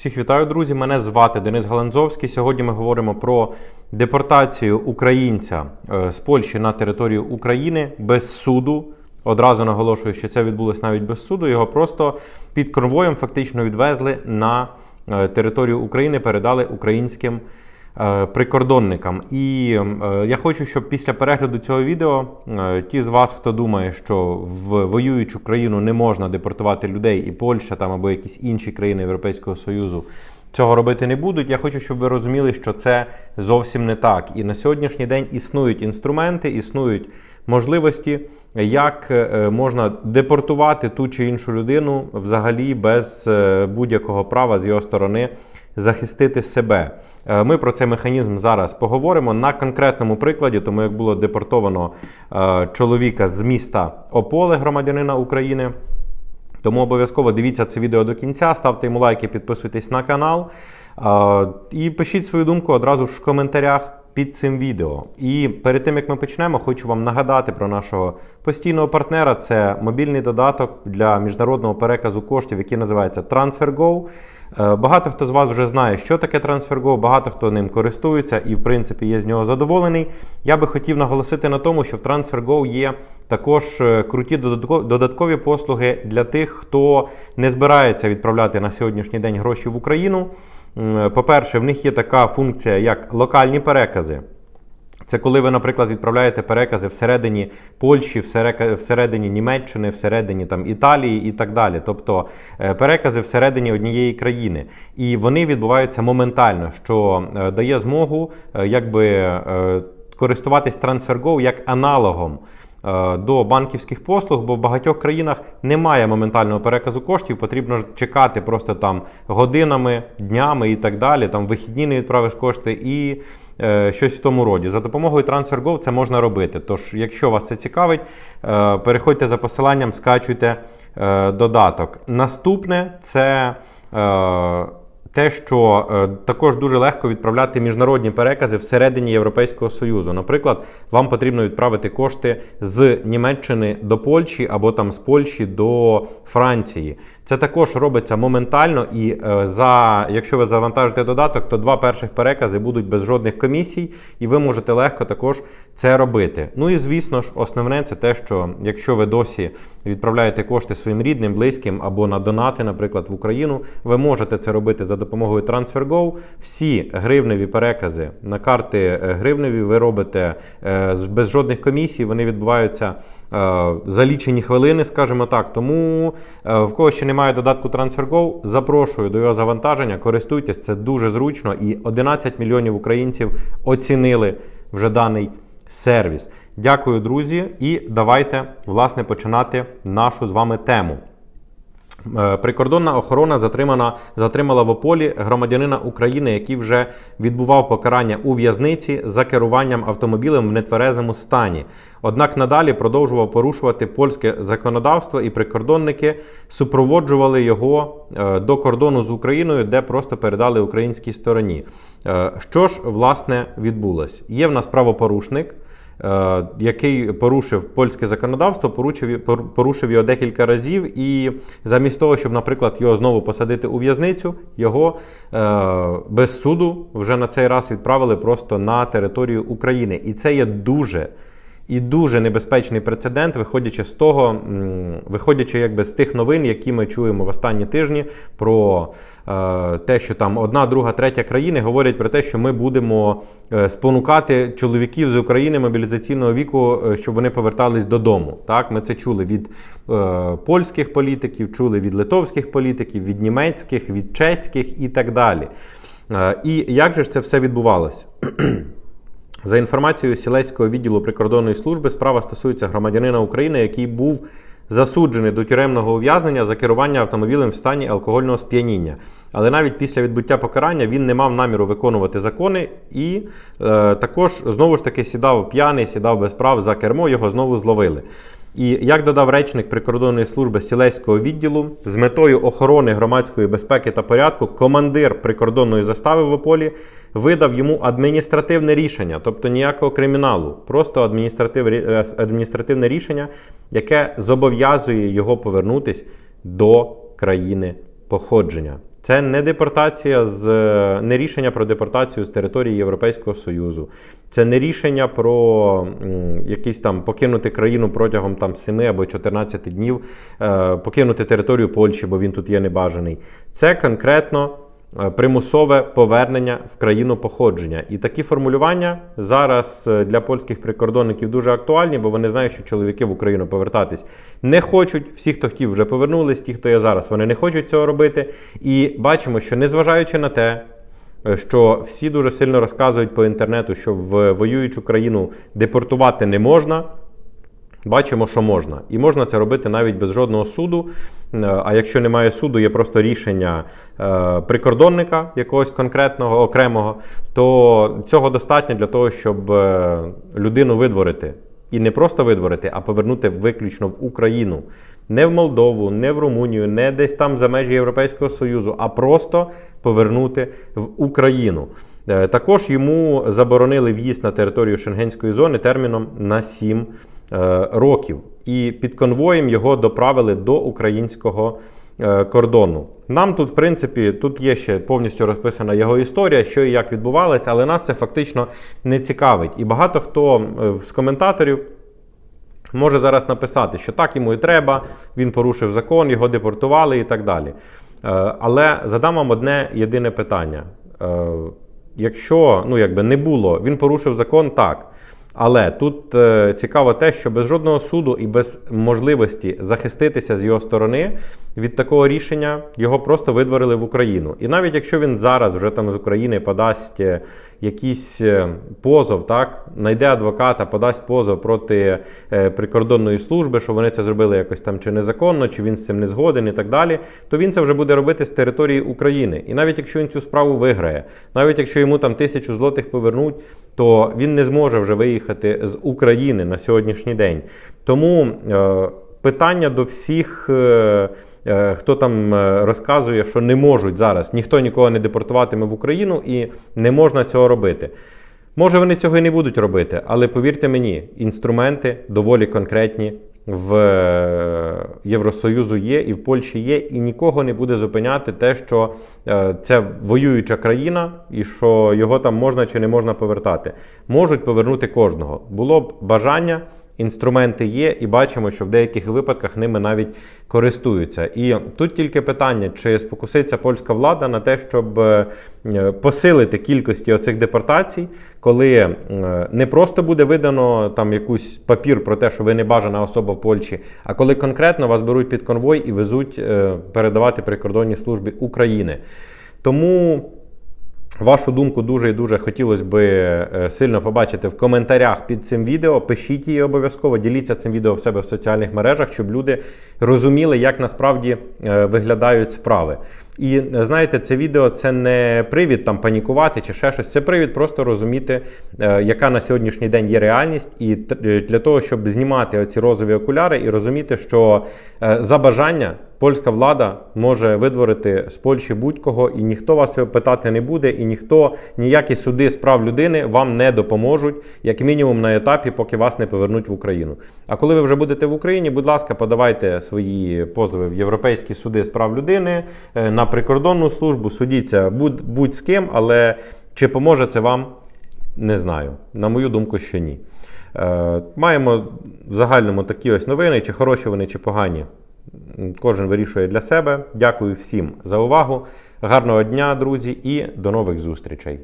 Всіх вітаю, друзі! Мене звати Денис Галанзовський. Сьогодні ми говоримо про депортацію українця е, з Польщі на територію України без суду. Одразу наголошую, що це відбулося навіть без суду. Його просто під конвоєм фактично відвезли на е, територію України, передали українським прикордонникам. І е, я хочу, щоб після перегляду цього відео е, ті з вас, хто думає, що в воюючу країну не можна депортувати людей, і Польща там або якісь інші країни Європейського Союзу. Цього робити не будуть. Я хочу, щоб ви розуміли, що це зовсім не так. І на сьогоднішній день існують інструменти, існують можливості, як е, можна депортувати ту чи іншу людину взагалі без е, будь-якого права з його сторони захистити себе. Е, Ми про цей механізм зараз поговоримо на конкретному прикладі, тому як було депортовано е, чоловіка з міста Ополе, громадянина України. Тому обов'язково дивіться це відео до кінця, ставте йому лайки, підписуйтесь на канал. І пишіть свою думку одразу ж в коментарях під цим відео. І перед тим як ми почнемо, хочу вам нагадати про нашого постійного партнера. Це мобільний додаток для міжнародного переказу коштів, який називається TransferGo. Е, Багато хто з вас вже знає, що таке TransferGo, багато хто ним користується і, в принципі, є з нього задоволений. Я би хотів наголосити на тому, що в TransferGo є також е, круті додатко- додаткові послуги для тих, хто не збирається відправляти на сьогоднішній день гроші в Україну. М, По-перше, в них є така функція, як локальні перекази. Це коли ви, наприклад, відправляєте перекази всередині Польщі, всередині Німеччини, всередині там Італії і так далі. Тобто е, перекази всередині однієї країни. І вони відбуваються моментально, що е, дає змогу е, якби е, користуватись TransferGo як аналогом. Е, До банківських послуг, бо в багатьох країнах немає моментального переказу коштів, потрібно чекати просто там годинами, днями і так далі. Там вихідні не відправиш кошти і е, щось в тому роді. За допомогою TransferGo це можна робити. Тож, якщо вас це цікавить, е, переходьте за посиланням, скачуйте е, додаток. Наступне це. Е, те, що е, також дуже легко відправляти міжнародні перекази всередині Європейського Союзу. Наприклад, вам потрібно відправити кошти з Німеччини до Польщі або там з Польщі до Франції. Це також робиться моментально, і е, за якщо ви завантажите додаток, то два перших перекази будуть без жодних комісій, і ви можете легко також це робити. Ну і звісно ж, основне це те, що якщо ви досі відправляєте кошти своїм рідним, близьким або на донати, наприклад, в Україну, ви можете це робити за допомогою TransferGo. Всі гривневі перекази на карти е, гривневі ви робите е, без жодних комісій. Вони відбуваються за лічені хвилини, скажімо так. Тому е, в кого ще немає додатку TransferGo, запрошую до його завантаження. Користуйтесь, це дуже зручно. І 11 мільйонів українців оцінили вже даний сервіс. Дякую, друзі, і давайте власне починати нашу з вами тему. Е, Прикордонна охорона затримана, затримала в Ополі громадянина України, який вже відбував покарання у в'язниці за керуванням автомобілем в нетверезому стані. Однак надалі продовжував порушувати польське законодавство, і прикордонники супроводжували його е, до кордону з Україною, де просто передали українській стороні. Е, Що ж власне відбулось? Є в нас правопорушник який порушив польське законодавство, порушив, пор- порушив його декілька разів, і замість того, щоб, наприклад, його знову посадити у в'язницю, його е, без суду вже на цей раз відправили просто на територію України. І це є дуже. І дуже небезпечний прецедент, виходячи з того, виходячи якби з тих новин, які ми чуємо в останні тижні, про е, те, що там одна, друга, третя країни говорять про те, що ми будемо е, спонукати чоловіків з України мобілізаційного віку, е, щоб вони повертались додому. Так, ми це чули від е, польських політиків, чули від литовських політиків, від німецьких, від чеських і так далі. Е, і як же ж це все відбувалося? За інформацією Сілеського відділу прикордонної служби, справа стосується громадянина України, який був засуджений до тюремного ув'язнення за керування автомобілем в стані алкогольного сп'яніння. Але навіть після відбуття покарання він не мав наміру виконувати закони і е, також знову ж таки сідав п'яний, сідав без прав за кермо, його знову зловили. І як додав речник прикордонної служби Сілеського відділу, з метою охорони громадської безпеки та порядку, командир прикордонної застави в Ополі видав йому адміністративне рішення, тобто ніякого криміналу, просто е, адміністративне рішення, яке зобов'язує його повернутись до країни походження. Це не депортація з не рішення про депортацію з території Європейського Союзу. Це не рішення про якісь там покинути країну протягом там 7 або 14 днів, е, покинути територію Польщі, бо він тут є небажаний. Це конкретно примусове повернення в країну походження. І такі формулювання зараз е, для польських прикордонників дуже актуальні, бо вони знають, що чоловіки в Україну повертатись не хочуть. Всі, хто хотів, вже повернулись, ті, хто є зараз, вони не хочуть цього робити. І бачимо, що незважаючи на те, е, що всі дуже сильно розказують по інтернету, що в воюючу країну депортувати не можна. Бачимо, що можна. І можна це робити навіть без жодного суду. Е, А якщо немає суду, є просто рішення е, прикордонника якогось конкретного, окремого, то цього достатньо для того, щоб е, людину видворити. І не просто видворити, а повернути виключно в Україну. Не в Молдову, не в Румунію, не десь там за межі Європейського Союзу, а просто повернути в Україну. Також йому заборонили в'їзд на територію Шенгенської зони терміном на 7 е, років. І під конвоєм його доправили до українського е, кордону. Нам тут, в принципі, тут є ще повністю розписана його історія, що і як відбувалося, але нас це фактично не цікавить. І багато хто е, з коментаторів може зараз написати, що так йому і треба, він порушив закон, його депортували і так далі. Е, Але задам вам одне єдине питання. Е, Якщо ну, якби не було, він порушив закон, так. Але тут е, цікаво те, що без жодного суду і без можливості захиститися з його сторони від такого рішення його просто видворили в Україну. І навіть якщо він зараз вже там з України подасть е, якийсь е, позов, так знайде адвоката, подасть позов проти е, прикордонної служби, що вони це зробили якось там чи незаконно, чи він з цим не згоден, і так далі, то він це вже буде робити з території України. І навіть якщо він цю справу виграє, навіть якщо йому там тисячу злотих повернуть, то він не зможе вже виїхати з України на сьогоднішній день. Тому е, питання до всіх, е, е, хто там розказує, що не можуть зараз, ніхто нікого не депортуватиме в Україну і не можна цього робити. Може, вони цього і не будуть робити, але повірте мені, інструменти доволі конкретні в е, Євросоюзу є, і в Польщі є, і нікого не буде зупиняти те, що це воююча країна, і що його там можна чи не можна повертати. Можуть повернути кожного. Було б бажання. Інструменти є, і бачимо, що в деяких випадках ними навіть користуються. І тут тільки питання, чи спокуситься польська влада на те, щоб е, посилити кількості оцих депортацій, коли е, не просто буде видано там якийсь папір про те, що ви не бажана особа в Польщі, а коли конкретно вас беруть під конвой і везуть е, передавати прикордонній службі України. Тому. Вашу думку дуже і дуже хотілося би е, сильно побачити в коментарях під цим відео. Пишіть її обов'язково, діліться цим відео в себе в соціальних мережах, щоб люди розуміли, як насправді е, виглядають справи. І знаєте, це відео це не привід там панікувати чи ще щось. Це привід просто розуміти, е, яка на сьогоднішній день є реальність, і е, для того, щоб знімати оці розові окуляри і розуміти, що е, за бажання польська влада може видворити з Польщі будь-кого, і ніхто вас питати не буде, і ніхто ніякі суди з прав людини вам не допоможуть, як мінімум на етапі, поки вас не повернуть в Україну. А коли ви вже будете в Україні, будь ласка, подавайте свої позови в європейські суди з прав людини на прикордонну службу. Судіться будь, будь з ким, але чи поможе це вам? Не знаю. На мою думку, що ні. Е, маємо в загальному такі ось новини, чи хороші вони, чи погані. Кожен вирішує для себе. Дякую всім за увагу. Гарного дня, друзі, і до нових зустрічей.